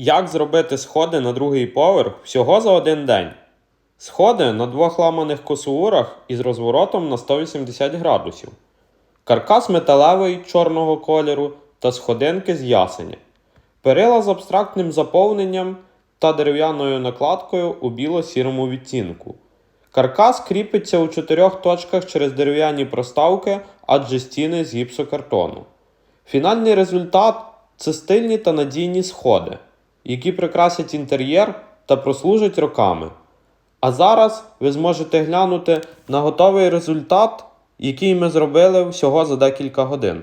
Як зробити сходи на другий поверх всього за один день? Сходи на двох ламаних косуурах із розворотом на 180 градусів. Каркас металевий чорного кольору та сходинки з ясеня. Перила з абстрактним заповненням та дерев'яною накладкою у біло-сірому відтінку. Каркас кріпиться у чотирьох точках через дерев'яні проставки, адже стіни з гіпсокартону. Фінальний результат це стильні та надійні сходи, які прикрасять інтер'єр та прослужать роками. А зараз ви зможете глянути на готовий результат, який ми зробили всього за декілька годин.